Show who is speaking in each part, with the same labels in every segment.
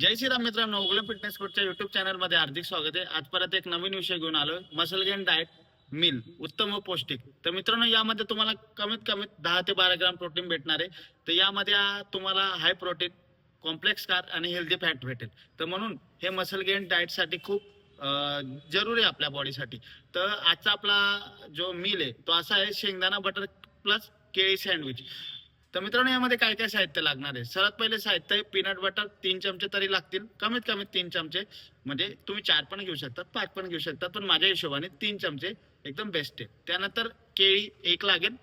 Speaker 1: जय श्रीराम मित्रांनो उगलम fitness कोचच्या YouTube चॅनलमध्ये हार्दिक स्वागत आहे. आज परत एक नवीन विषय घेऊन आलो मसल गेन डाएट मिल उत्तम व पौष्टिक. तर मित्रांनो यामध्ये तुम्हाला कमीत कमी दहा ते बारा ग्राम प्रोटीन भेटणार आहे. तर यामध्ये तुम्हाला हाय प्रोटीन कॉम्प्लेक्स कार आणि हेल्दी फॅट भेटेल. तर म्हणून हे मसल गेन डाएटसाठी खूप जरुरी आहे आपल्या बॉडीसाठी तर आजचा आपला जो मिल आहे तो असा आहे शेंगदाणा बटर प्लस केळी सँडविच तर मित्रांनो यामध्ये काय काय साहित्य लागणार आहे? सर्वात पहिले साहित्य आहे पीनट बटर तीन चमचे तरी लागतील. कमीत कमी तीन चमचे. म्हणजे तुम्ही चार पण घेऊ शकतात पाच पण घेऊ शकतात पण माझ्या हिशोबाने तीन चमचे एकदम बेस्ट आहे. त्यानंतर केळी एक लागेल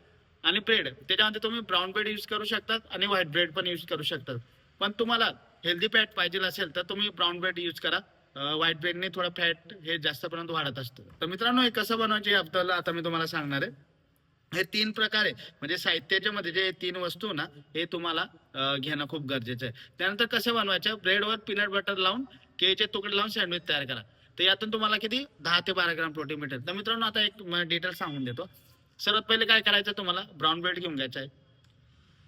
Speaker 1: आणि ब्रेड त्याच्यामध्ये तुम्ही ब्राऊन ब्रेड यूज करू शकतात आणि व्हाईट ब्रेड पण यूज करू शकतात. पण तुम्हाला हेल्दी फॅट पाहिजे असेल तर तुम्ही ब्राऊन ब्रेड यूज करा. व्हाईट ब्रेडने थोडं फॅट हे जास्त पर्यंत वाढत असतं. तर मित्रांनो हे कसं बनवायचे याबद्दल आता मी तुम्हाला सांगणार आहे. हे तीन प्रकार आहे. म्हणजे साहित्याच्या मध्ये जे तीन वस्तू ना हे तुम्हाला घेणं खूप गरजेचं आहे. त्यानंतर कसं बनवायचं? ब्रेडवर पीनट बटर लावून केळीचे तुकडे लावून सँडविच तयार करा. तर यातून तुम्हाला किती? दहा ते बारा ग्राम प्रोटीन भेटेल. तर मित्रांनो आता एक डिटेल सांगून देतो. सर्वात पहिले काय करायचं तुम्हाला? ब्राऊन ब्रेड घेऊन घ्यायचा आहे.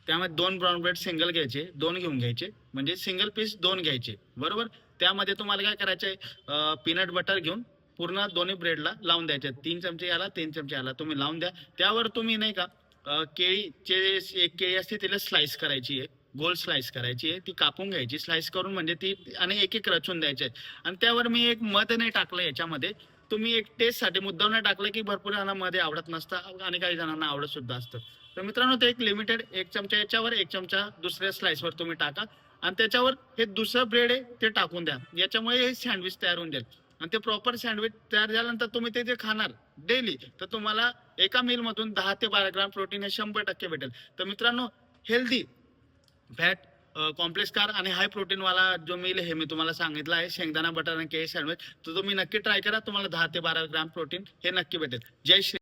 Speaker 1: त्यामध्ये दोन ब्राऊन ब्रेड सिंगल घ्यायचे दोन घेऊन घ्यायचे. म्हणजे सिंगल पीस दोन घ्यायचे. बरोबर? त्यामध्ये तुम्हाला काय करायचं आहे? पीनट बटर घेऊन पूर्ण दोन्ही ब्रेडला लावून द्यायचे. तीन चमचे याला तीन चमचे याला. तुम्ही लावून द्या. त्यावर तुम्ही नाही का केळीचे एक केळी असते तिला स्लाइस करायची आहे. गोल स्लाइस करायची आहे. ती कापून घ्यायची. स्लाइस करून म्हणजे ती आणि एक एक रचून द्यायचे. आणि त्यावर मी एक मध नाही टाकलं याच्यामध्ये. तुम्ही एक टेस्टसाठी मुद्दाम नाही टाकलं की भरपूर जणांना मध्ये आवडत नसतं. आणि काही जणांना आवडत सुद्धा असतं. तर मित्रांनो ते एक लिमिटेड एक चमचा याच्यावर एक चमचा दुसऱ्या स्लाइसवर तुम्ही टाका. आणि त्याच्यावर हे दुसरं ब्रेड आहे ते टाकून द्या. याच्यामुळे हे सँडविच तयार होऊन जाईल. आणि ते प्रॉपर सँडविच तयार झाल्यानंतर तुम्ही ते जे खाणार डेली तर तुम्हाला एका meal मधून दहा ते बारा ग्राम प्रोटीन हे शंभर टक्के भेटेल. तर मित्रांनो हेल्दी फॅट कॉम्प्लेक्स कार आणि हाय प्रोटीन वाला जो मील हे मी तुम्हाला सांगितलं आहे शेंगदाणा बटर आणि केळी सँडविच तर तुम्ही नक्की ट्राय करा तुम्हाला दहा ते बारा ग्राम प्रोटीन हे नक्की भेटेल. जय श्री